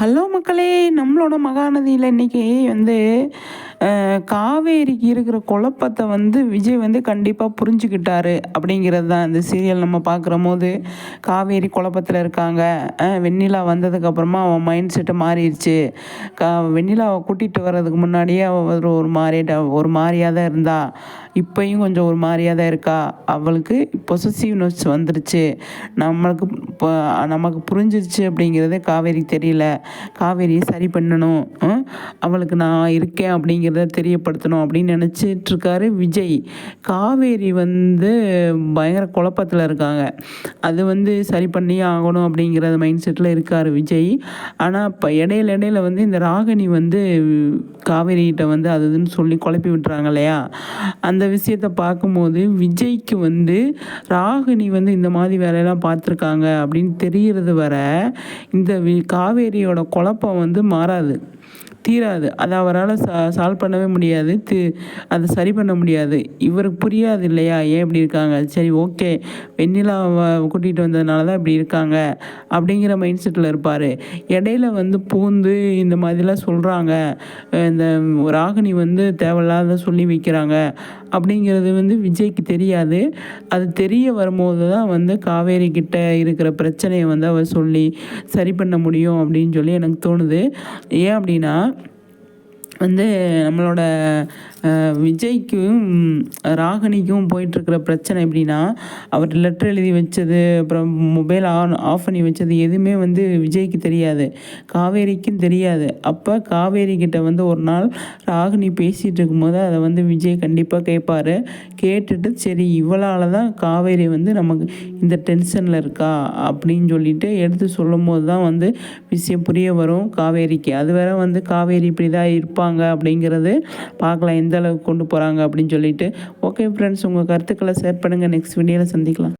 Hello மக்களே நம்மளோட மகாநதியில் இன்றைக்கி வந்து காவேரிக்கு இருக்கிற குழப்பத்தை வந்து விஜய் வந்து கண்டிப்பாக புரிஞ்சுக்கிட்டாரு அப்படிங்கிறது தான் இந்த சீரியல் நம்ம பார்க்குற போது காவேரி குழப்பத்தில் இருக்காங்க. வெண்ணிலா வந்ததுக்கப்புறமா அவன் மைண்ட் செட்டு மாறிடுச்சு. கா வெண்ணிலாவை கூட்டிகிட்டு வர்றதுக்கு முன்னாடியே அவள் ஒரு மாதிரியா ஒரு மாதிரியாக தான் இருந்தாள் இப்போயும் கொஞ்சம் ஒரு மாதிரியாக தான் இருக்கா? அவளுக்கு பொசசிவ்னஸ் வந்துருச்சு. நம்மளுக்கு இப்போ நமக்கு புரிஞ்சிருச்சு அப்படிங்கிறதே காவேரி தெரியல. காவேரியை சரி பண்ணணும். அவளுக்கு நான் இருக்கேன் அப்படிங்கிறத தெரியப்படுத்தணும் அப்படின்னு நினச்சிட்ருக்காரு விஜய். காவேரி வந்து பயங்கர குழப்பத்தில் இருக்காங்க. அது வந்து சரி பண்ணியே ஆகணும் அப்படிங்கிற மைண்ட் செட்டில் இருக்கார் விஜய். ஆனால் இப்போ இடையில இடையில வந்து இந்த ராகினி வந்து காவேரிகிட்ட வந்து அது இதுன்னு சொல்லி குழப்பி விட்டுறாங்க இல்லையா? அந்த விஷயத்தை பார்க்கும்போது விஜய்க்கு வந்து ராகினி வந்து இந்த மாதிரி வேலையெல்லாம் பார்த்துருக்காங்க அப்படின்னு தெரிகிறது வர இந்த காவேரியோட குழப்பம் வந்து மாறாது. தீராது. அதை அவரால் சா சால்வ் பண்ணவே முடியாது. தி அதை சரி பண்ண முடியாது. இவருக்கு புரியாது இல்லையா? ஏன் இப்படி இருக்காங்க? சரி ஓகே வெண்ணிலாவை கூட்டிகிட்டு வந்ததுனால தான் இப்படி இருக்காங்க. அப்படிங்கிற மைண்ட் செட்டில் இருப்பார். இடையில வந்து பூந்து இந்த மாதிரிலாம் சொல்கிறாங்க இந்த ராகினி வந்து தேவையில்லாத சொல்லி வைக்கிறாங்க. அப்படிங்கிறது வந்து விஜய்க்கு தெரியாது. அது தெரிய வரும்போது தான் வந்து காவேரி கிட்ட இருக்கிற பிரச்சனையை வந்து அவர் சொல்லி சரி பண்ண முடியும் அப்படின்னு சொல்லி எனக்கு தோணுது. ஏன் அப்படி அப்படின்னா வந்து நம்மளோட விஜய்க்கும் ராகினிக்கும் போயிட்டுருக்கிற பிரச்சனை எப்படின்னா அவர் லெட்டர் எழுதி வச்சது அப்புறம் மொபைல் ஆன் ஆஃப் பண்ணி வச்சது எதுவுமே வந்து விஜய்க்கு தெரியாது. காவேரிக்கும் தெரியாது. அப்போ காவேரி கிட்ட வந்து ஒரு நாள் ராகினி பேசிகிட்டு இருக்கும்போது அதை வந்து விஜய் கண்டிப்பாக கேட்பார். கேட்டுட்டு சரி இவளால் தான் காவேரி வந்து நமக்கு இந்த டென்ஷனில் இருக்கா? அப்படின்னு சொல்லிட்டு எடுத்து சொல்லும் போது தான் வந்து விஷயம் புரிய வரும் காவேரிக்கு. அது வேற வந்து காவேரி இப்படி தான் இருப்பாங்க அப்படிங்கிறது பார்க்கலாம் எந்த அளவுக்கு கொண்டு போகிறாங்க அப்படின்னு சொல்லிட்டு. ஓகே ஃப்ரெண்ட்ஸ் உங்கள் கருத்துக்களை ஷேர் பண்ணுங்கள் நெக்ஸ்ட் வீடியோவில் சந்திக்கலாம்.